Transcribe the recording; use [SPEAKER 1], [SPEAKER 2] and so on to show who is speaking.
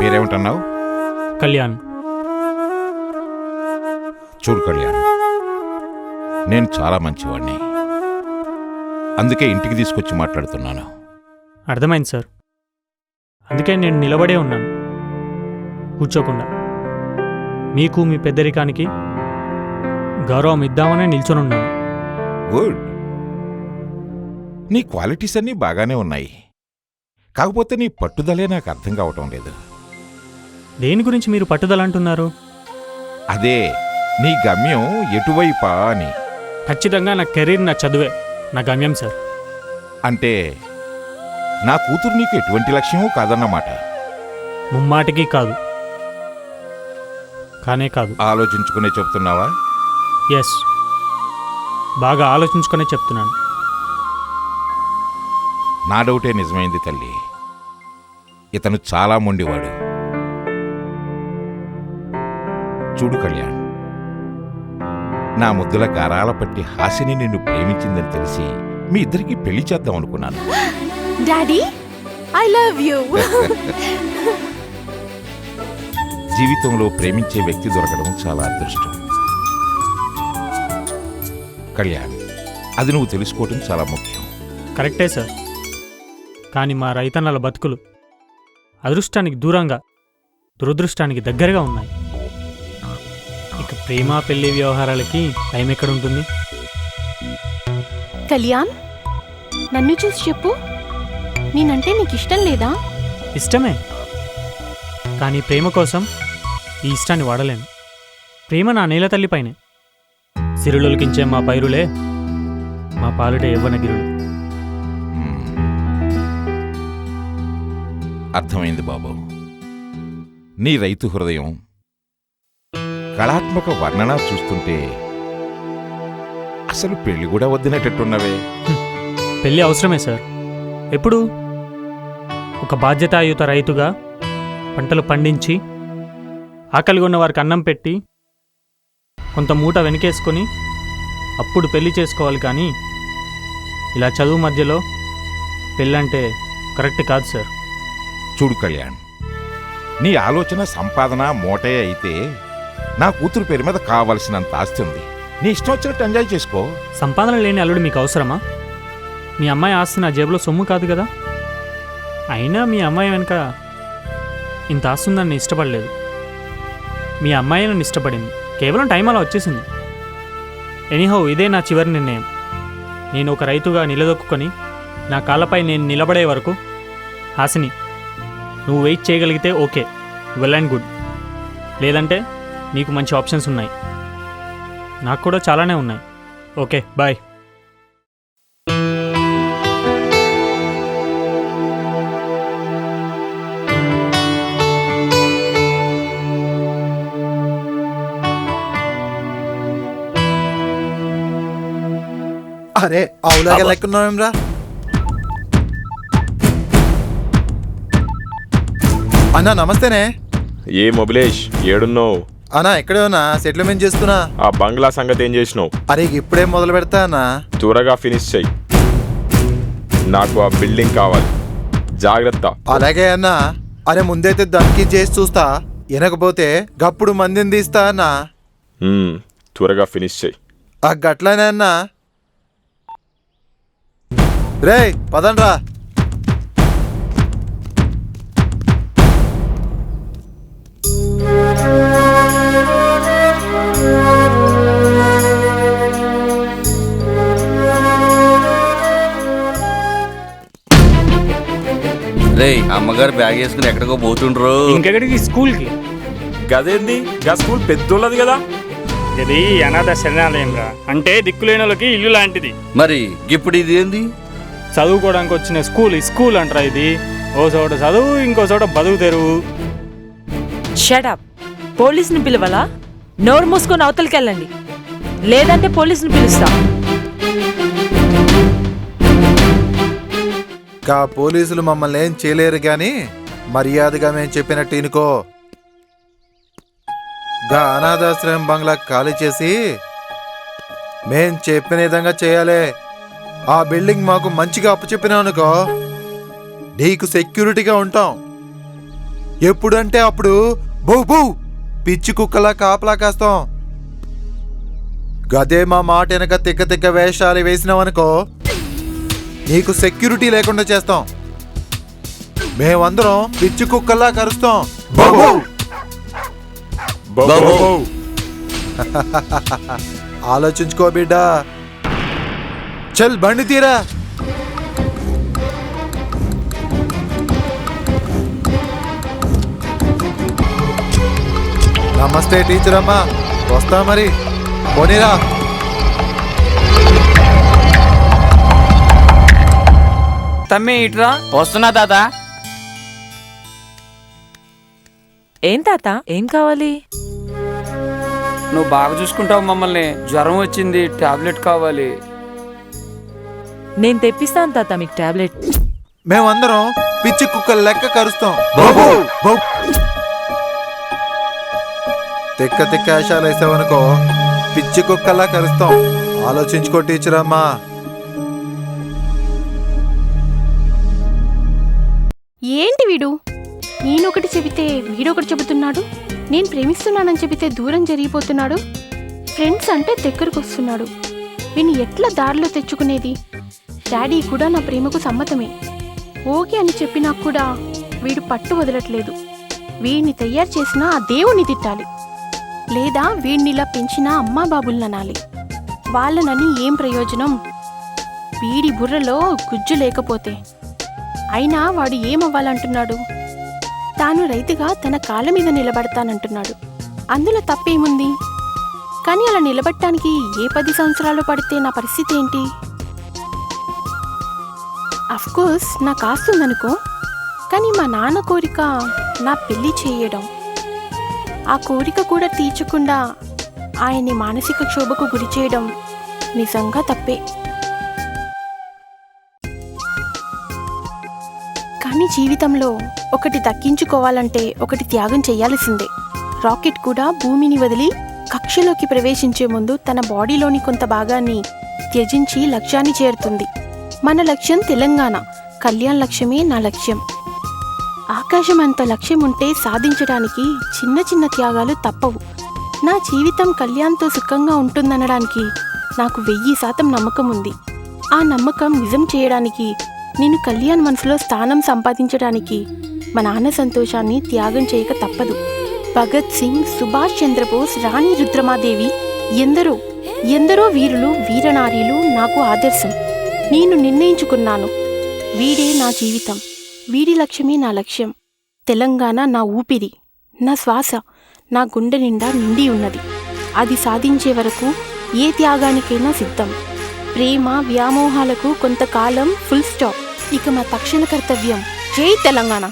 [SPEAKER 1] పేరేమిటన్నావు?
[SPEAKER 2] కళ్యాణ్.
[SPEAKER 1] చూడు కళ్యాణ్ నేను చాలా మంచివాడిని అందుకే ఇంటికి తీసుకొచ్చి మాట్లాడుతున్నాను.
[SPEAKER 2] అర్థమైంది సార్. అందుకే నేను నిలబడే ఉన్నాను. కూర్చోకుండా. మీకు మీ పెద్దరికానికి గౌరవం ఇద్దామనే నిల్చొని ఉన్నాను
[SPEAKER 1] గుడ్. నీ క్వాలిటీస్ అన్నీ బాగానే ఉన్నాయి. కాకపోతే నీ పట్టుదలే నాకు అర్థం కావటం లేదు.
[SPEAKER 2] దేని గురించి మీరు పట్టుదల అంటున్నారు
[SPEAKER 1] అదే నీ గమ్యం ఎటువైపా అని.
[SPEAKER 2] ఖచ్చితంగా నా కెరీర్ నా చదువే నా గమ్యం సార్.
[SPEAKER 1] అంటే నా కూతురు నీకు ఎటువంటి లక్ష్యమూ కాదన్నమాట?
[SPEAKER 2] ముమ్మాటికి కాదు. కానే కాదు.
[SPEAKER 1] ఆలోచించుకునే చెప్తున్నావా?
[SPEAKER 2] ఎస్ బాగా ఆలోచించుకునే చెప్తున్నాను.
[SPEAKER 1] నా డౌటే నిజమైంది తల్లి. ఇతను చాలా మొండివాడు. చూడు కళ్యాణ్ నా ముద్దుల గారాల పట్టి హాసిని నిన్ను ప్రేమించిందని తెలిసి మీ ఇద్దరికి పెళ్ళి చేద్దాం అనుకున్నాను.
[SPEAKER 3] డాడీ ఐ లవ్ యూ
[SPEAKER 1] జీవితంలో ప్రేమించే వ్యక్తి దొరకడం చాలా అదృష్టం. కళ్యాణ్ అది నువ్వు తెలుసుకోవటం చాలా ముఖ్యం.
[SPEAKER 2] కరెక్టే సార్. కానీ మా రైతన్నల బతుకులు అదృష్టానికి దూరంగా దురదృష్టానికి దగ్గరగా ఉన్నాయి. ప్రేమ పెళ్ళి వ్యవహారాలకి టైం ఎక్కడ ఉంటుంది
[SPEAKER 3] కళ్యాణ్ నన్ను చూసి చెప్పు. నేనంటే నీకు ఇష్టం లేదా?
[SPEAKER 2] ఇష్టమే. కానీ ప్రేమ కోసం ఈ ఇష్టాన్ని వాడలేను. ప్రేమ నా నేల తల్లిపైనే. సిరులొలికించే మా పైరులే మా పాలుడే యవ్వనగిరులు.
[SPEAKER 1] అర్థమైంది బాబు. నీ రైతు హృదయం కళాత్మక వర్ణన చూస్తుంటే అసలు పెళ్ళి కూడా వద్దినట్టున్నవే
[SPEAKER 2] పెళ్ళి అవసరమే సార్. ఎప్పుడు? ఒక బాధ్యతాయుత రైతుగా పంటలు పండించి ఆకలిగా ఉన్న వారికి అన్నం పెట్టి కొంత మూట వెనకేసుకొని అప్పుడు పెళ్ళి చేసుకోవాలి కానీ ఇలా చదువు మధ్యలో పెళ్ళంటే కరెక్ట్ కాదు సార్.
[SPEAKER 1] చూడు కళ్యాణ్ నీ ఆలోచన సంపాదన మోటే అయితే నా కూతురు పేరు మీద కావలసినంత ఆస్తి ఉంది. నీ ఇష్టం వచ్చినట్టు ఎంజాయ్ చేసుకో.
[SPEAKER 2] సంపాదన లేని అల్లుడు మీకు అవసరమా? మీ అమ్మాయి ఆస్తి నా జేబులో సొమ్ము కాదు కదా? అయినా మీ అమ్మాయి వెనుక ఇంత ఆస్తి ఉందని నేను ఇష్టపడలేదు. మీ అమ్మాయి నన్ను ఇష్టపడింది. కేవలం టైం అలా వచ్చేసింది. ఎనీహో ఇదే నా చివరి నిర్ణయం. నేను ఒక రైతుగా నిలదొక్కుని నా కాళ్ళపై నేను నిలబడే వరకు హాసిని నువ్వు వెయిట్ చేయగలిగితే ఓకే. Well and good. లేదంటే నీకు మంచి ఆప్షన్స్ ఉన్నాయి. నాకు కూడా చాలానే ఉన్నాయి. Okay bye.
[SPEAKER 4] అరే అవులాగా లెక్కున్నావేమ్రా అన్నా నమస్తేనే.
[SPEAKER 5] ఏ మొబిలేష్ ఏడున్నావు?
[SPEAKER 4] అన్నా ఎక్కడే ఉన్నా సెటిల్మెంట్ చేస్తున్నా
[SPEAKER 5] ఆ బంగ్లా సంగతి ఏం చేసినావు?
[SPEAKER 4] అరే ఇప్పుడే మొదలు పెడతా అన్నా?
[SPEAKER 5] త్వరగా ఫినిష్ చెయ్యి. నాకు ఆ బిల్డింగ్ కావాలి. జాగ్రత్త.
[SPEAKER 4] అలాగే అన్నా అరే ముందైతే దానికి చేసి చూస్తా. వినకపోతే గప్పుడు మందిని తీస్తా అన్నా.
[SPEAKER 5] మ్మ్, త్వరగా ఫినిష్ చెయ్యి.
[SPEAKER 4] ఆ గట్లనే అన్నా. రేయ్ పదండ్రా.
[SPEAKER 6] రేయ్ అమ్మగారు బ్యాగ్ వేసుకుని ఎక్కడికో పోతుండ్రు.
[SPEAKER 2] ఇంకెక్కడికి? స్కూల్కి?
[SPEAKER 5] గదేంది? గా స్కూల్ పెద్దోళ్ళది కదా.
[SPEAKER 2] ఇది అనాథ శరణాలయం రా అంటే దిక్కులేని వాళ్ళకి ఇల్లు లాంటిది.
[SPEAKER 6] మరి ఇప్పుడు ఇది ఏంది?
[SPEAKER 2] చదువుకోవడానికి వచ్చిన స్కూల్ ఈ స్కూల్ అంటారా ఇది. ఓ చోట చదువు ఇంకో చోట బతుకు తెరువు.
[SPEAKER 7] షటప్ పోలీసుని పిలవాలా? నోరు మూసుకొని అవతలికి వెళ్ళండి లేదంటే పోలీసుని పిలుస్తా.
[SPEAKER 4] గా పోలీసులు మమ్మల్ని ఏం చేయలేరు గాని మర్యాదగా మేము చెప్పినట్టు ఇనుకో. గా అనాథాశ్రయం బంగ్లా ఖాళీ చేసి మేం చెప్పిన విధంగా చేయాలి. ఆ బిల్డింగ్ మాకు మంచిగా అప్పు అనుకో నీకు సెక్యూరిటీగా ఉంటాం. ఎప్పుడంటే అప్పుడు బౌ బౌ పిచ్చి కుక్కలా కాపలా కాస్తాం. గదే మా మాట వెనక తిక్క తిక్క వేషాలు వేసినావనుకో నీకు సెక్యూరిటీ లేకుండా చేస్తాం. మేమందరం పిచ్చి కుక్కల్లా కరుస్తాం. ఆలోచించుకో బిడ్డ. చల్ బండి తీరా. నమస్తే టీచర్ అమ్మా వస్తా మరి. పోనీరా.
[SPEAKER 8] తమ్మి ఇట్రా.
[SPEAKER 6] వస్తున్నా తాత.
[SPEAKER 7] ఏం తాత? ఏం కావాలి?
[SPEAKER 8] నువ్వు బాగా చూసుకుంటావు మమ్మల్ని. జ్వరం వచ్చింది టాబ్లెట్ కావాలి.
[SPEAKER 7] నేను తెప్పిస్తాను తాత మీకు టాబ్లెట్.
[SPEAKER 4] మేమందరం పిచ్చి కుక్కల లెక్క కరుస్తాం. బౌ, బౌ, బౌ. తిక్క తిక్క వేషాలు వేసావనుకో పిచ్చి కుక్కల్లా కరుస్తాం. ఆలోచించుకో టీచర్ అమ్మా
[SPEAKER 3] ఏంటి వీడు? నేనొకటి చెబితే వీడొకటి చెబుతున్నాడు? నేను ప్రేమిస్తున్నానని చెబితే దూరం జరిగిపోతున్నాడు? ఫ్రెండ్స్ అంటే దగ్గరకు వస్తున్నాడు వీని ఎట్లా దారిలో తెచ్చుకునేది? డాడీ కూడా నా ప్రేమకు సమ్మతమే. ఓకే అని చెప్పినా కూడా వీడు పట్టు వదలట్లేదు. వీడిని తయారు చేసినా ఆ దేవుణ్ణి తిట్టాలి. లేదా వీడినిలా పెంచినా అమ్మా బాబుల్ని అనాలి. వాళ్ళనని ఏం ప్రయోజనం? వీడి బుర్రలో గుజ్జు లేకపోతే. అయినా వాడు ఏమవ్వాలంటున్నాడు? తాను రైతుగా తన కాళ్ళ మీద నిలబడతానంటున్నాడు. అందులో తప్పేముంది? కానీ అలా నిలబడటానికి ఏ పది సంవత్సరాలు పడితే నా పరిస్థితి ఏంటి? అఫ్కోర్స్ నాకు ఆస్తుందనుకో కానీ మా నాన్న కోరిక నా పెళ్ళి చేయడం. ఆ కోరిక కూడా తీర్చకుండా ఆయన్ని మానసిక క్షోభకు గురి చేయడం నిజంగా తప్పే. కానీ జీవితంలో ఒకటి దక్కించుకోవాలంటే ఒకటి త్యాగం చేయాల్సిందే. రాకెట్ కూడా భూమిని వదిలి కక్షలోకి ప్రవేశించే ముందు తన బాడీలోని కొంత భాగాన్ని త్యజించి లక్ష్యాన్ని చేరుతుంది. మన లక్ష్యం తెలంగాణ. కళ్యాణ్ లక్ష్యమే నా లక్ష్యం. ఆకాశం అంత లక్ష్యం ఉంటే సాధించడానికి చిన్న చిన్న త్యాగాలు తప్పవు. నా జీవితం కళ్యాణ్తో సుఖంగా ఉంటుందనడానికి నాకు వెయ్యి శాతం నమ్మకం ఉంది ఆ నమ్మకం నిజం చేయడానికి నేను కళ్యాణ్ మనసులో స్థానం సంపాదించడానికి మా నాన్న సంతోషాన్ని త్యాగం చేయక తప్పదు. భగత్ సింగ్ సుభాష్ చంద్రబోస్ రాణి రుద్రమాదేవి ఎందరో ఎందరో వీరులు వీరనారీలు నాకు ఆదర్శం. నేను నిర్ణయించుకున్నాను. వీడే నా జీవితం. వీడి లక్ష్యమే నా లక్ష్యం. తెలంగాణ నా ఊపిరి నా శ్వాస నా గుండె నిండా నిండి ఉన్నది. అది సాధించే వరకు ఏ త్యాగానికైనా సిద్ధం. ప్రేమ వ్యామోహాలకు కొంతకాలం ఫుల్ స్టాప్. ఇక మా తక్షణ కర్తవ్యం. జై తెలంగాణ.